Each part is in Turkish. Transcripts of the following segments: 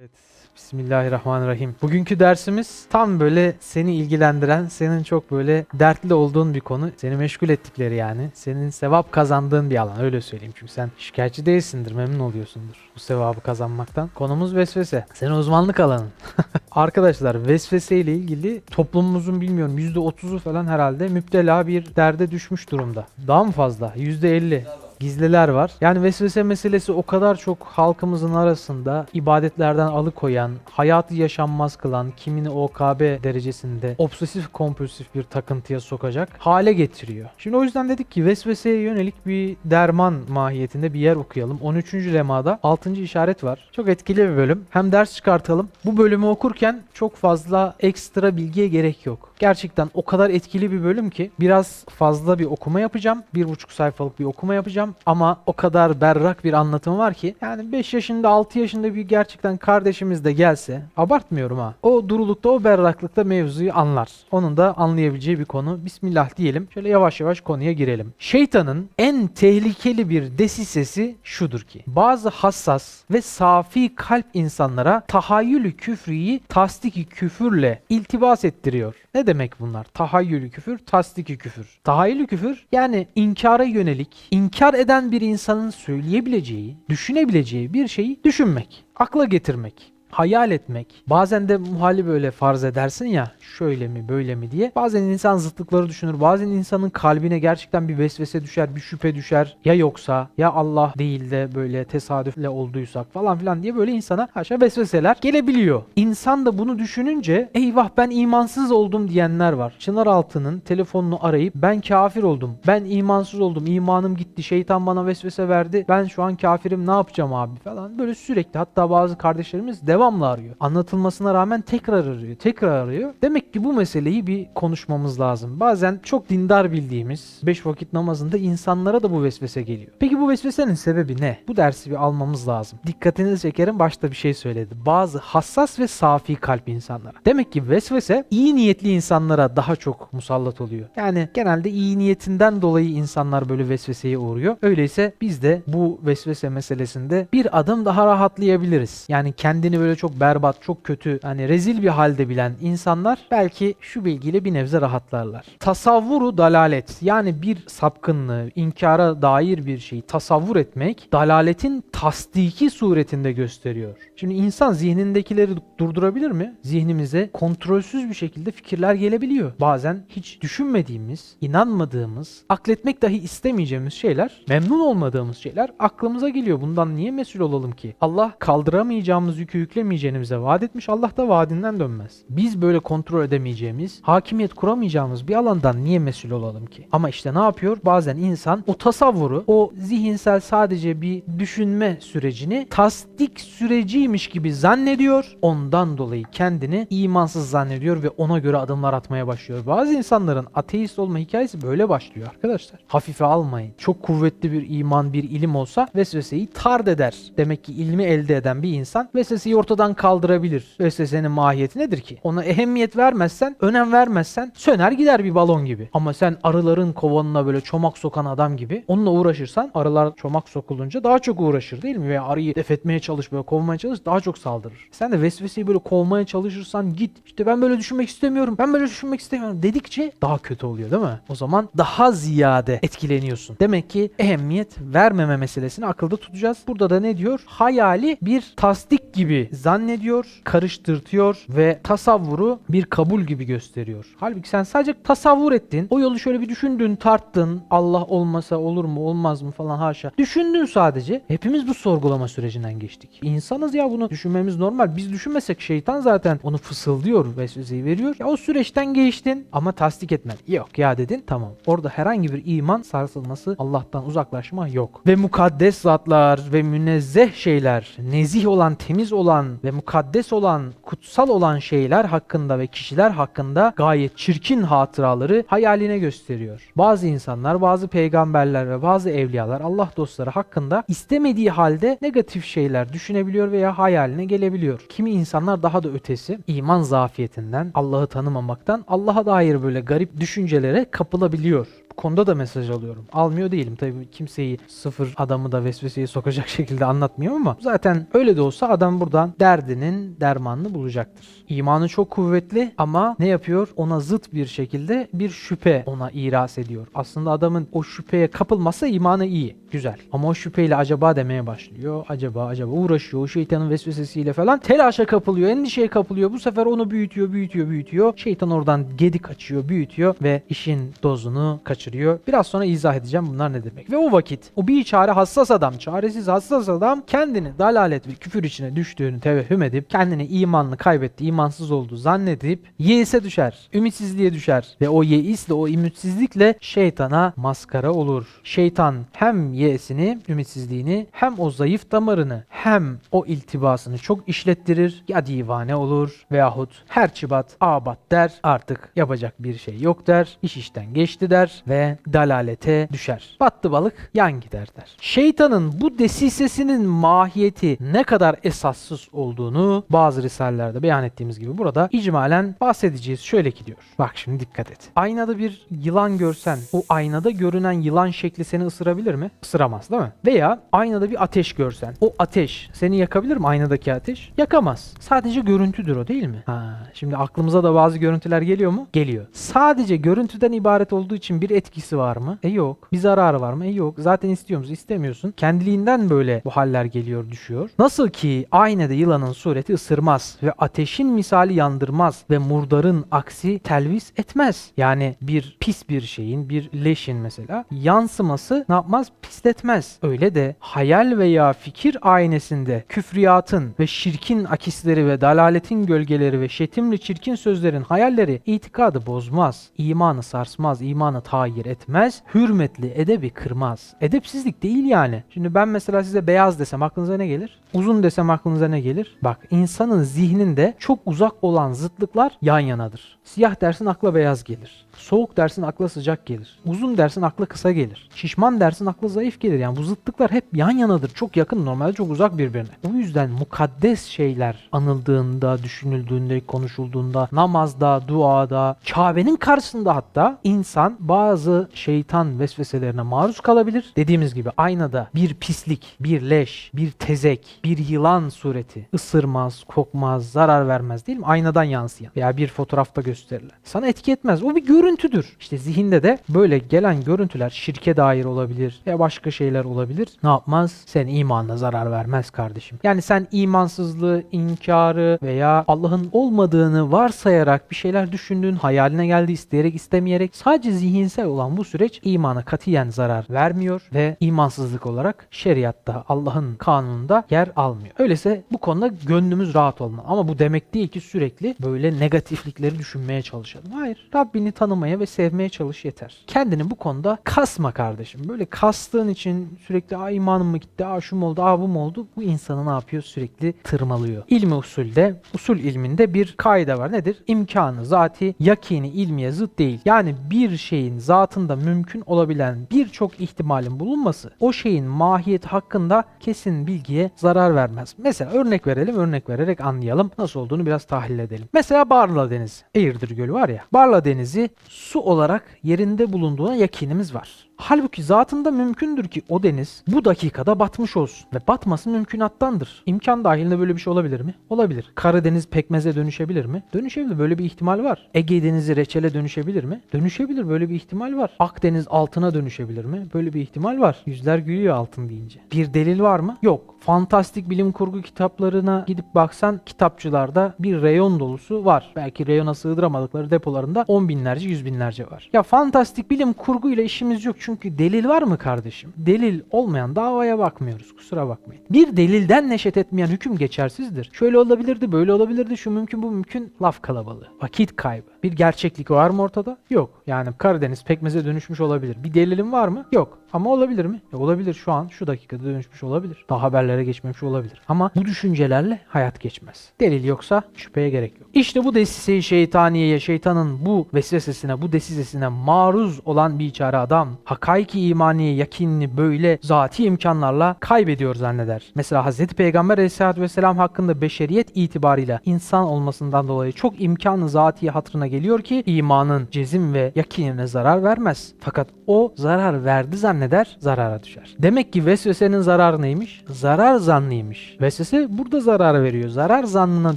Evet, Bismillahirrahmanirrahim. Bugünkü dersimiz tam böyle seni ilgilendiren, senin çok böyle dertli olduğun bir konu. Seni meşgul ettikleri yani. Senin sevap kazandığın bir alan öyle söyleyeyim. Çünkü sen şikayetçi değilsindir, memnun oluyorsundur bu sevabı kazanmaktan. Konumuz vesvese. Senin uzmanlık alanın. Arkadaşlar vesvese ile ilgili toplumumuzun bilmiyorum %30'u falan herhalde müptela bir derde düşmüş durumda. Daha mı fazla? %50 gizliler var. Yani vesvese meselesi o kadar çok halkımızın arasında ibadetlerden alıkoyan, hayatı yaşanmaz kılan, kimini OKB derecesinde obsesif kompulsif bir takıntıya sokacak hale getiriyor. Şimdi o yüzden dedik ki vesveseye yönelik bir derman mahiyetinde bir yer okuyalım. 13. lemada 6. işaret var. Çok etkili bir bölüm. Hem ders çıkartalım. Bu bölümü okurken çok fazla ekstra bilgiye gerek yok. Gerçekten o kadar etkili bir bölüm ki biraz fazla bir okuma yapacağım. Bir buçuk sayfalık bir okuma yapacağım. Ama o kadar berrak bir anlatım var ki yani 5 yaşında 6 yaşında bir gerçekten kardeşimiz de gelse abartmıyorum ha. O durulukta o berraklıkta mevzuyu anlar. Onun da anlayabileceği bir konu. Bismillah diyelim. Şöyle yavaş yavaş konuya girelim. Şeytanın en tehlikeli bir desisesi şudur ki bazı hassas ve safi kalp insanlara tahayyülü küfriyi tasdiki küfürle iltibas ettiriyor. Ne demek bunlar? Tahayyülü küfür, tasdiki küfür. Tahayyülü küfür yani inkara yönelik, inkar eden bir insanın söyleyebileceği, düşünebileceği bir şeyi düşünmek, akla getirmek hayal etmek. Bazen de muhali böyle farz edersin ya şöyle mi böyle mi diye. Bazen insan zıtlıkları düşünür. Bazen insanın kalbine gerçekten bir vesvese düşer, bir şüphe düşer. Ya yoksa ya Allah değil de böyle tesadüfle olduysak falan filan diye böyle insana haşa vesveseler gelebiliyor. İnsan da bunu düşününce eyvah ben imansız oldum diyenler var. Çınar Altı'nın telefonunu arayıp ben kafir oldum. Ben imansız oldum. imanım gitti. Şeytan bana vesvese verdi. Ben şu an kafirim ne yapacağım abi falan. Böyle sürekli hatta bazı kardeşlerimiz devamlı arıyor. Anlatılmasına rağmen tekrar arıyor. Tekrar arıyor. Demek ki bu meseleyi bir konuşmamız lazım. Bazen çok dindar bildiğimiz 5 vakit namazında insanlara da bu vesvese geliyor. Peki bu vesvesenin sebebi ne? Bu dersi bir almamız lazım. Dikkatinizi çekerim başta bir şey söyledi. Bazı hassas ve safi kalp insanlara. Demek ki vesvese iyi niyetli insanlara daha çok musallat oluyor. Yani genelde iyi niyetinden dolayı insanlar böyle vesveseye uğruyor. Öyleyse biz de bu vesvese meselesinde bir adım daha rahatlayabiliriz. Yani kendini böyle çok berbat, çok kötü, hani rezil bir halde bilen insanlar belki şu bilgiyle bir nebze rahatlarlar. Tasavvuru dalalet yani bir sapkınlığı, inkara dair bir şeyi tasavvur etmek dalaletin tasdiki suretinde gösteriyor. Şimdi insan zihnindekileri durdurabilir mi? Zihnimize kontrolsüz bir şekilde fikirler gelebiliyor. Bazen hiç düşünmediğimiz, inanmadığımız, akletmek dahi istemeyeceğimiz şeyler, memnun olmadığımız şeyler aklımıza geliyor. Bundan niye mesul olalım ki? Allah kaldıramayacağımız yükü yüklemeyeceğimize vaat etmiş. Allah da vaadinden dönmez. Biz böyle kontrol edemeyeceğimiz, hakimiyet kuramayacağımız bir alandan niye mesul olalım ki? Ama işte ne yapıyor? Bazen insan o tasavvuru, o zihinsel sadece bir düşünme sürecini tasdik süreciymiş gibi zannediyor. Ondan dolayı kendini imansız zannediyor ve ona göre adımlar atmaya başlıyor. Bazı insanların ateist olma hikayesi böyle başlıyor arkadaşlar. Hafife almayın. Çok kuvvetli bir iman, bir ilim olsa vesveseyi tard eder. Demek ki ilmi elde eden bir insan vesveseyi ortadan kaldırabilir. Vesvesenin mahiyeti nedir ki? Ona ehemmiyet vermezsen, önem vermezsen söner gider bir balon gibi. Ama sen arıların kovanına böyle çomak sokan adam gibi onunla uğraşırsan arılar çomak sokulunca daha çok uğraşır değil mi? Veya arıyı def etmeye çalış böyle kovmaya çalış daha çok saldırır. Sen de vesveseyi böyle kovmaya çalışırsan git. İşte ben böyle düşünmek istemiyorum. Ben böyle düşünmek istemiyorum dedikçe daha kötü oluyor değil mi? O zaman daha ziyade etkileniyorsun. Demek ki ehemmiyet vermeme meselesini akılda tutacağız. Burada da ne diyor? Hayali bir tasdik gibi zannediyor, karıştırtıyor ve tasavvuru bir kabul gibi gösteriyor. Halbuki sen sadece tasavvur ettin. O yolu şöyle bir düşündün, tarttın. Allah olmasa olur mu, olmaz mı falan haşa. Düşündün sadece. Hepimiz bu sorgulama sürecinden geçtik. İnsanız ya bunu düşünmemiz normal. Biz düşünmesek şeytan zaten onu fısıldıyor, vesveseyi veriyor. Ya o süreçten geçtin ama tasdik etmen. Yok ya dedin tamam. Orada herhangi bir iman sarsılması, Allah'tan uzaklaşma yok. Ve mukaddes zatlar ve münezzeh şeyler, nezih olan, temiz olan ve mukaddes olan, kutsal olan şeyler hakkında ve kişiler hakkında gayet çirkin hatıraları hayaline gösteriyor. Bazı insanlar, bazı peygamberler ve bazı evliyalar, Allah dostları hakkında istemediği halde negatif şeyler düşünebiliyor veya hayaline gelebiliyor. Kimi insanlar daha da ötesi iman zafiyetinden, Allah'ı tanımamaktan Allah'a dair böyle garip düşüncelere kapılabiliyor. Konuda da mesaj alıyorum. Almıyor değilim. Tabii kimseyi sıfır adamı da vesveseye sokacak şekilde anlatmıyorum ama zaten öyle de olsa adam buradan derdinin dermanını bulacaktır. İmanı çok kuvvetli ama ne yapıyor? Ona zıt bir şekilde bir şüphe ona iras ediyor. Aslında adamın o şüpheye kapılmasa imanı iyi. Güzel. Ama o şüpheyle acaba demeye başlıyor. Acaba acaba uğraşıyor. O şeytanın vesvesesiyle falan telaşa kapılıyor. Endişeye kapılıyor. Bu sefer onu büyütüyor, büyütüyor, büyütüyor. Şeytan oradan gedik açıyor, büyütüyor ve işin dozunu kaçırıyor. Biraz sonra izah edeceğim bunlar ne demek. Ve o vakit o bir çare hassas adam, çaresiz hassas adam kendini dalalet ve küfür içine düştüğünü tevehhüm edip kendini imanını kaybetti, imansız olduğu zannedip yeise düşer, ümitsizliğe düşer ve o yeisle, o ümitsizlikle şeytana maskara olur. Şeytan hem yeisini, ümitsizliğini hem o zayıf damarını hem o iltibasını çok işlettirir. Ya divane olur veyahut her çıbat abat der artık yapacak bir şey yok der. iş işten geçti der ve dalalete düşer. Battı balık yan gider der. Şeytanın bu desisesinin mahiyeti ne kadar esassız olduğunu bazı risalelerde beyan ettiğimiz gibi burada icmalen bahsedeceğiz. Şöyle ki diyor. Bak şimdi dikkat et. Aynada bir yılan görsen o aynada görünen yılan şekli seni ısırabilir mi? Isıramaz değil mi? Veya aynada bir ateş görsen o ateş seni yakabilir mi aynadaki ateş? Yakamaz. Sadece görüntüdür o değil mi? Ha, şimdi aklımıza da bazı görüntüler geliyor mu? Geliyor. Sadece görüntüden ibaret olduğu için bir etkisi var mı? E yok. Bir zararı var mı? E yok. Zaten istiyor musun? İstemiyorsun. Kendiliğinden böyle bu haller geliyor, düşüyor. Nasıl ki aynada yılanın sureti ısırmaz ve ateşin misali yandırmaz ve murdarın aksi telvis etmez. Yani bir pis bir şeyin, bir leşin mesela yansıması ne yapmaz? Pisletmez. Öyle de hayal veya fikir aynesinde küfriyatın ve şirkin akisleri ve dalaletin gölgeleri ve şetimli çirkin sözlerin hayalleri itikadı bozmaz, imanı sarsmaz, imanı tahir etmez, hürmetli edebi kırmaz. Edepsizlik değil yani. Şimdi ben mesela size beyaz desem aklınıza ne gelir? Uzun desem aklınıza ne gelir? Bak insanın zihninde çok uzak olan zıtlıklar yan yanadır. Siyah dersin akla beyaz gelir. Soğuk dersin akla sıcak gelir. Uzun dersin akla kısa gelir. Şişman dersin akla zayıf gelir. Yani bu zıtlıklar hep yan yanadır. Çok yakın normalde çok uzak birbirine. O yüzden mukaddes şeyler anıldığında, düşünüldüğünde, konuşulduğunda, namazda, duada, Kabe'nin karşısında hatta insan bazı şeytan vesveselerine maruz kalabilir. Dediğimiz gibi aynada bir pislik, bir leş, bir tezek, bir yılan sureti ısırmaz, kokmaz, zarar vermez değil mi? Aynadan yansıyan veya bir fotoğrafta gösterilen. Sana etki etmez. O bir görüntüdür. İşte zihinde de böyle gelen görüntüler şirke dair olabilir veya başka şeyler olabilir. Ne yapmaz? Sen imanına zarar vermez kardeşim. Yani sen imansızlığı, inkarı veya Allah'ın olmadığını varsayarak bir şeyler düşündüğün, hayaline geldi isteyerek istemeyerek sadece zihinsel olan bu süreç imana katiyen zarar vermiyor ve imansızlık olarak şeriatta Allah'ın kanununda yer almıyor. Öyleyse bu konuda gönlümüz rahat olmalı. Ama bu demek değil ki sürekli böyle negatiflikleri düşünmeye çalışalım. Hayır. Rabbini tanımaya ve sevmeye çalış yeter. Kendini bu konuda kasma kardeşim. Böyle kastığın için sürekli aa imanım mı gitti, aa şu mu oldu, aa bu mu oldu? Bu insanı ne yapıyor? Sürekli tırmalıyor. İlmi usulde, usul ilminde bir kaide var. Nedir? İmkanı, zati, yakini, ilmiye zıt değil. Yani bir şeyin zatında mümkün olabilen birçok ihtimalin bulunması o şeyin mahiyeti hakkında kesin bilgiye zarar vermez. Mesela örnek verelim, örnek vererek anlayalım. Nasıl olduğunu biraz tahlil edelim. Mesela Barla Denizi, Eğirdir Gölü var ya. Barla Denizi su olarak yerinde bulunduğuna yakinimiz var. Halbuki zatında mümkündür ki o deniz bu dakikada batmış olsun. Ve batması mümkünattandır. İmkan dahilinde böyle bir şey olabilir mi? Olabilir. Karadeniz pekmeze dönüşebilir mi? Dönüşebilir. Böyle bir ihtimal var. Ege Denizi reçele dönüşebilir mi? Dönüşebilir. Böyle bir ihtimal var. Akdeniz altına dönüşebilir mi? Böyle bir ihtimal var. Yüzler gülüyor altın deyince. Bir delil var mı? Yok. Fantastik bilim kurgu kitaplarına gidip baksan kitapçılarda bir reyon dolusu var. Belki reyona sığdıramadıkları depolarında on binlerce yüz binlerce var. Ya fantastik bilim kurgu ile işimiz yok çünkü delil var mı kardeşim? Delil olmayan davaya bakmıyoruz kusura bakmayın. Bir delilden neşet etmeyen hüküm geçersizdir. Şöyle olabilirdi böyle olabilirdi şu mümkün bu mümkün laf kalabalığı. Vakit kaybı. Bir gerçeklik var mı ortada? Yok. Yani Karadeniz pekmeze dönüşmüş olabilir. Bir delilin var mı? Yok. Ama olabilir mi? E, olabilir şu an şu dakikada dönüşmüş olabilir. Daha haberlere geçmemiş olabilir. Ama bu düşüncelerle hayat geçmez. Delil yoksa şüpheye gerek yok. İşte bu desiseyi şeytaniyeye, şeytanın bu vesvesesine, bu desisesine maruz olan bir çare adam hakaiki imaniye yakinini böyle zati imkanlarla kaybediyor zanneder. Mesela Hz. Peygamber aleyhissalatü vesselam hakkında beşeriyet itibarıyla insan olmasından dolayı çok imkanı zati hatırına geliyor ki imanın cezim ve yakinine zarar vermez. Fakat o zarar verdi zanneder, zarara düşer. Demek ki vesvesenin zararı neymiş? Zarar zannıymış. Vesvese burada zarar veriyor. Zarar zannına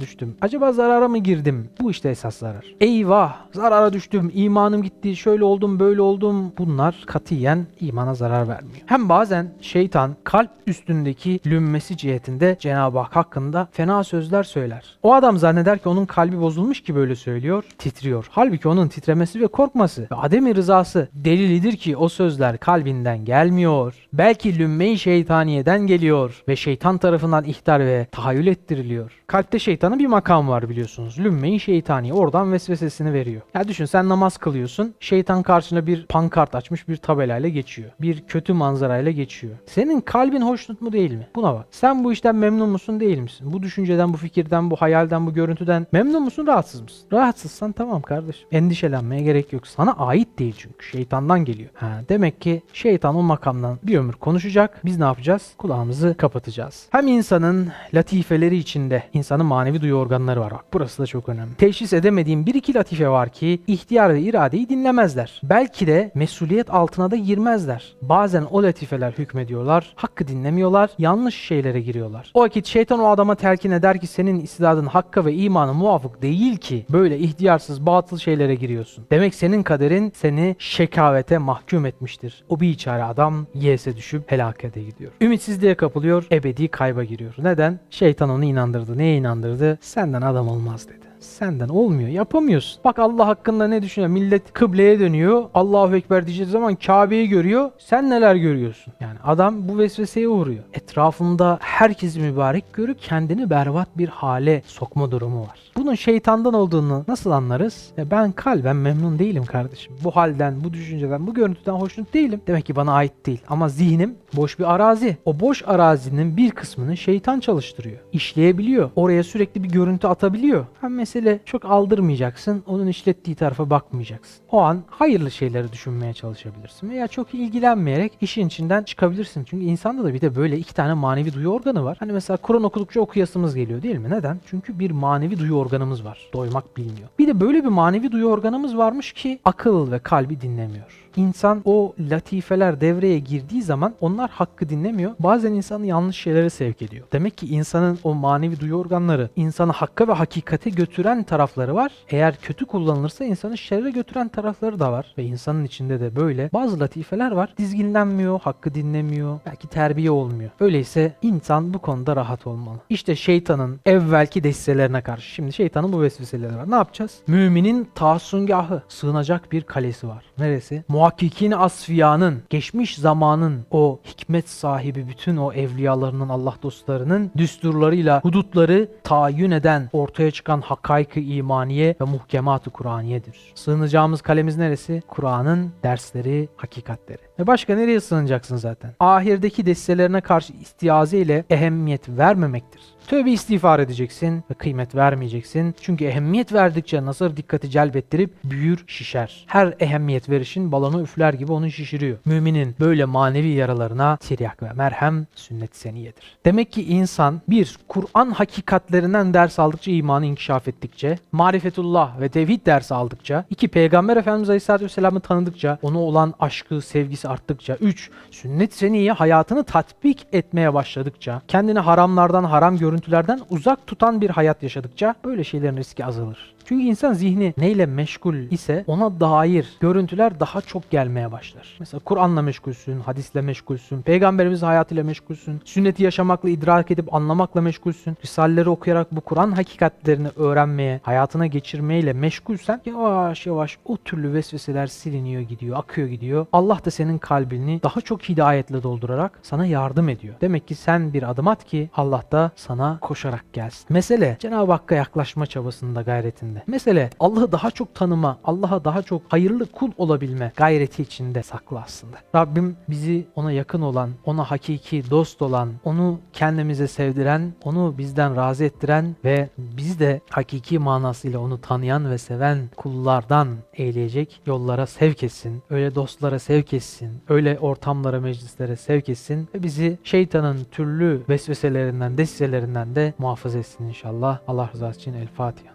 düştüm. Acaba zarara mı girdim? Bu işte esas zarar. Eyvah! Zarara düştüm. imanım gitti. Şöyle oldum, böyle oldum. Bunlar katiyen imana zarar vermiyor. Hem bazen şeytan kalp üstündeki lümmesi cihetinde Cenab-ı Hak hakkında fena sözler söyler. O adam zanneder ki onun kalbi bozulmuş ki böyle söylüyor, titriyor. Halbuki onun titremesi ve korkması ve ademi rızası delilidir ki o sözler kalbinden gelmiyor. Belki lümme-i şeytaniyeden geliyor ve şeytan tarafından ihtar ve tahayyül ettiriliyor. Kalpte şeytanın bir makamı var biliyorsunuz. Lümme-i şeytaniye oradan vesvesesini veriyor. Ya düşün sen namaz kılıyorsun. Şeytan karşına bir pankart açmış bir tabelayla geçiyor. Bir kötü manzarayla geçiyor. Senin kalbin hoşnut mu değil mi? Buna bak. Sen bu işten memnun musun değil misin? Bu düşünceden, bu fikirden, bu hayalden, bu görüntüden memnun musun, rahatsız mısın? Rahatsızsan tamam kardeşim. Endişelenmeye gerek yok. Sana ait değil çünkü. Şeytandan geliyor. Ha, demek ki şeytan o makamdan bir ömür konuşacak. Biz ne yapacağız? Kulağımızı kapatacağız. Hem insanın latifeleri içinde insanın manevi duyu organları var. Bak burası da çok önemli. Teşhis edemediğim bir iki latife var ki ihtiyar ve iradeyi dinlemezler. Belki de mesuliyet altına da girmezler. Bazen o latifeler hükmediyorlar, hakkı dinlemiyorlar, yanlış şeylere giriyorlar. O vakit şeytan o adama telkin eder ki senin istidadın hakka ve imana muvafık değil ki böyle ihtiyarsız batıl şeylere giriyorsun. Demek senin kaderin seni şekavete mahkum etmiştir. O bir çare adam yese düşüp helakete gidiyor. Ümitsizliğe kapılıyor, ebedi kayba giriyor. Neden? Şeytan onu inandırdı. Neye inandırdı? Senden adam olmaz dedi. Senden olmuyor. Yapamıyorsun. Bak Allah hakkında ne düşünüyor? Millet kıbleye dönüyor. Allahu Ekber diyeceği zaman Kabe'yi görüyor. Sen neler görüyorsun? Yani adam bu vesveseye uğruyor. Etrafında herkes mübarek görüp kendini berbat bir hale sokma durumu var. Bunun şeytandan olduğunu nasıl anlarız? Ya ben kalben memnun değilim kardeşim. Bu halden, bu düşünceden, bu görüntüden hoşnut değilim. Demek ki bana ait değil. Ama zihnim boş bir arazi. O boş arazinin bir kısmını şeytan çalıştırıyor. İşleyebiliyor. Oraya sürekli bir görüntü atabiliyor. Hem mesele çok aldırmayacaksın. Onun işlettiği tarafa bakmayacaksın. O an hayırlı şeyleri düşünmeye çalışabilirsin. Veya çok ilgilenmeyerek işin içinden çıkabilirsin. Çünkü insanda da bir de böyle iki tane manevi duyu organı var. Hani mesela Kur'an okudukça okuyasımız geliyor değil mi? Neden? Çünkü bir manevi duyu organımız var. Doymak bilmiyor. Bir de böyle bir manevi duyu organımız varmış ki akıl ve kalbi dinlemiyor. İnsan o latifeler devreye girdiği zaman onlar hakkı dinlemiyor. Bazen insanı yanlış şeylere sevk ediyor. Demek ki insanın o manevi duyu organları insanı hakka ve hakikate götüren tarafları var. Eğer kötü kullanılırsa insanı şerre götüren tarafları da var. Ve insanın içinde de böyle bazı latifeler var. Dizginlenmiyor, hakkı dinlemiyor, belki terbiye olmuyor. Öyleyse insan bu konuda rahat olmalı. İşte şeytanın evvelki desiselerine karşı. Şimdi şeytanın bu vesveseleri var. Ne yapacağız? Müminin taassungahı, sığınacak bir kalesi var. Neresi? Muhakkikin asfiyanın, geçmiş zamanın o hikmet sahibi bütün o evliyalarının, Allah dostlarının düsturlarıyla hudutları tayin eden, ortaya çıkan hakaik-ı imaniye ve muhkemat-ı Kur'aniyedir. Sığınacağımız kalemiz neresi? Kur'an'ın dersleri, hakikatleri. Ve başka nereye sığınacaksın zaten? Ahirdeki destelerine karşı istiaze ile ehemmiyet vermemektir. Tövbe istiğfar edeceksin ve kıymet vermeyeceksin. Çünkü ehemmiyet verdikçe nazar dikkati celbettirip büyür, şişer. Her ehemmiyet verişin balonu üfler gibi onu şişiriyor. Müminin böyle manevi yaralarına tiryak ve merhem sünnet seniyedir. Demek ki insan bir, Kur'an hakikatlerinden ders aldıkça imanı inkişaf ettikçe, marifetullah ve tevhid dersi aldıkça, iki, Peygamber Efendimiz Aleyhisselatü Vesselam'ı tanıdıkça, ona olan aşkı, sevgisi arttıkça, üç, sünnet seniye hayatını tatbik etmeye başladıkça, kendini haramlardan, haram görüntülerden uzak tutan bir hayat yaşadıkça böyle şeylerin riski azalır. Çünkü insan zihni neyle meşgul ise ona dair görüntüler daha çok gelmeye başlar. Mesela Kur'an'la meşgulsün, hadisle meşgulsün, peygamberimiz hayatıyla meşgulsün, sünneti yaşamakla, idrak edip anlamakla meşgulsün, risaleleri okuyarak bu Kur'an hakikatlerini öğrenmeye, hayatına geçirmeyle meşgulsen yavaş yavaş o türlü vesveseler siliniyor gidiyor, akıyor gidiyor. Allah da senin kalbini daha çok hidayetle doldurarak sana yardım ediyor. Demek ki sen bir adım at ki Allah da sana koşarak gelsin. Mesele Cenab-ı Hakk'a yaklaşma çabasında, gayretinde. Mesele Allah'ı daha çok tanıma, Allah'a daha çok hayırlı kul olabilme gayreti içinde saklı aslında. Rabbim bizi ona yakın olan, ona hakiki dost olan, onu kendimize sevdiren, onu bizden razı ettiren ve biz de hakiki manasıyla onu tanıyan ve seven kullardan eyleyecek yollara sevk etsin. Öyle dostlara sevk etsin. Öyle ortamlara, meclislere sevk etsin ve bizi şeytanın türlü vesveselerinden, desiselerinden de muhafaza etsin inşallah. Allah rızası için El Fatiha.